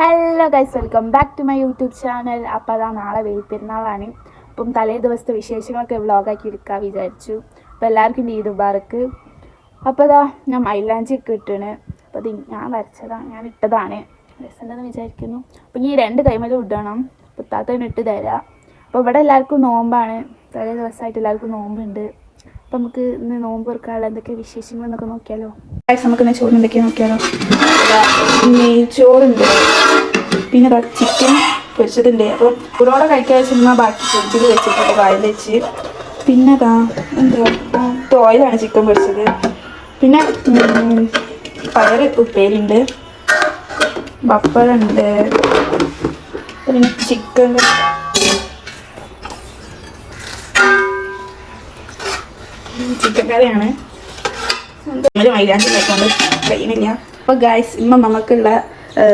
Hello guys welcome back to my YouTube channel അപ്പോൾ അതാ നാളെ വെളിപ്പെരുന്നാളാണ് അപ്പം തലേ ദിവസത്തെ വിശേഷങ്ങളൊക്കെ വ്ളോഗാക്കി എടുക്കാൻ വിചാരിച്ചു. അപ്പോൾ എല്ലാവർക്കും ഈദ് ദുബാർക്ക് അപ്പോൾ അതാ ഞാൻ മൈലാഞ്ചി ഒക്കെ ഇട്ടാണ്. അപ്പോൾ അത് ഞാൻ വരച്ചതാണ് ഞാൻ ഇട്ടതാണ്. രസമുണ്ടെന്ന് വിചാരിക്കുന്നു. അപ്പം ഈ രണ്ട് ടൈമിലും ഇടണം. അപ്പോൾ താത്തന്നെ ഇട്ട് തരാം. അപ്പോൾ ഇവിടെ എല്ലാവർക്കും നോമ്പാണ്. തലേ ദിവസമായിട്ട് എല്ലാവർക്കും നോമ്പുണ്ട്. അപ്പം നമുക്ക് ഇന്ന് നോമ്പ് തുറക്കാനുള്ള എന്തൊക്കെ വിശേഷങ്ങൾ എന്നൊക്കെ നോക്കിയാലോ? നമുക്ക് ഇന്ന് ചോറ് എന്തൊക്കെയാ നോക്കിയാലോ? നെയ്ച്ചോറുണ്ട് പിന്നെ ചിക്കൻ പൊരിച്ചതുണ്ട്. അപ്പം ചൂടോടെ കഴിക്കാൻ സിനിമ ബാക്കി ഫ്രിഡ്ജിൽ വെച്ചിട്ടുണ്ട് കായൽ വെച്ച്. പിന്നെ അതാ എന്താ തോയിലാണ് ചിക്കൻ പൊരിച്ചത്. പിന്നെ പയർ പയറ് ഉപ്പേരിയുണ്ട് പപ്പടുണ്ട്. പിന്നെ ചിക്കൻ ചിക്കൻ കറിയാണ്. ഒരു മൈലാഞ്ചി കഴിക്കാണ്ട് കഴിയുന്നില്ല. അപ്പോൾ ഗായ്സ് ഇമ്മ മമ്മക്കുള്ള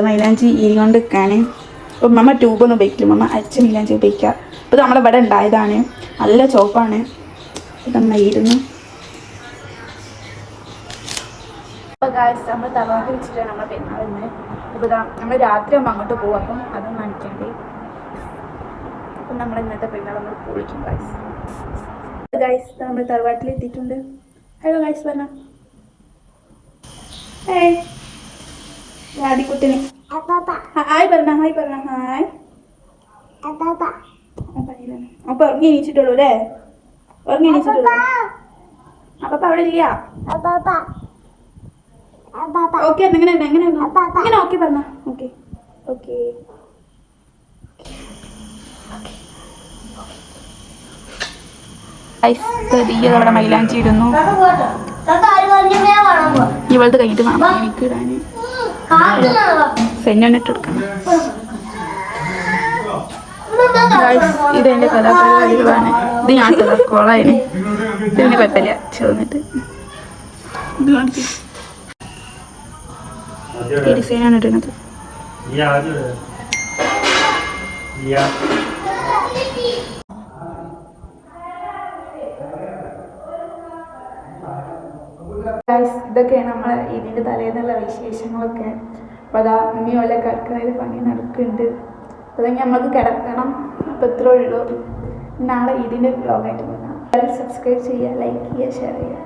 മൈലാഞ്ചി ഈരികൊണ്ട് നിൽക്കാണ് അപ്പം മമ്മ ട്യൂബൊന്നും ഉപയോഗിക്കില്ല. മമ്മ അച്ഛൻ മൈലാഞ്ചി ഉപയോഗിക്കുക അപ്പോൾ നമ്മളെ ഇവിടെ ഉണ്ടായതാണ്. നല്ല ചോപ്പാണ് നന്നായിരുന്നു അപ്പോൾ ഗായ്സ് നമ്മൾ തവാക്ക് വെച്ചിട്ടാണ് നമ്മൾ പെരുന്നാളിന്ന് അപ്പോൾ ഇതാ നമ്മൾ രാത്രി ആകുമ്പോൾ അങ്ങോട്ട് പോകും അപ്പം അതും കാണിക്കണ്ടേ. അപ്പം നമ്മൾ ഇന്നത്തെ പെരുന്നാൾ നമ്മൾ പൊളിക്കും ഗായ്സ് ഗായ്സ് നമ്മൾ തറവാട്ടിൽ എത്തിയിട്ടുണ്ട് ഹലോ ഗായ്സ് പറഞ്ഞ. ഹായ് ആദിക്കുട്ടിന്. ഹായ് പറഞ്ഞ ഹായ് പറഞ്ഞ ഹായ്. അപ്പൊ ഉറങ്ങി എണീച്ചിട്ടുള്ളൂ അല്ലേ? ഉറങ്ങി എണീച്ചിട്ടുള്ളൂ. അപ്പൊ അവിടെ ഇല്ല ഓക്കെ എങ്ങനെ എങ്ങനെ ഇങ്ങനെ ഓക്കെ പറഞ്ഞ. ഓക്കെ ഓക്കെ അവിടെ മൈലാഞ്ചി ഇടുന്നു. ഇവളത് കഴിഞ്ഞിട്ട് വേണം എനിക്ക് ഇടാൻ സെന്നോണിട്ട് Guys, ഇത് എന്റെ കലാപരിപാടികളാണ് ഇത് ഞാൻ കോളായിരുന്നു ഇതിന് കുഴപ്പമില്ല ചേർന്നിട്ട് ഇത് കാണിക്ക്. ഈ ഡിസൈനാണ് ഇടുന്നത് Ja, ഇതൊക്കെയാണ് നമ്മളെ ഇതിന്റെ തലേന്നുള്ള വിശേഷങ്ങളൊക്കെ. അപ്പോൾ അതാ ഇനി വല്ല കിടക്കുന്നത് പണി നടക്കുന്നുണ്ട്. അപ്പോൾ നമുക്ക് കിടക്കണം. അപ്പോൾ ഇത്രേ ഉള്ളൂ. നാളെ ഇതിന്റെ ബ്ലോഗായിട്ട് വന്നാൽ സബ്സ്ക്രൈബ് ചെയ്യുക ലൈക്ക് ചെയ്യുക ഷെയർ ചെയ്യുക.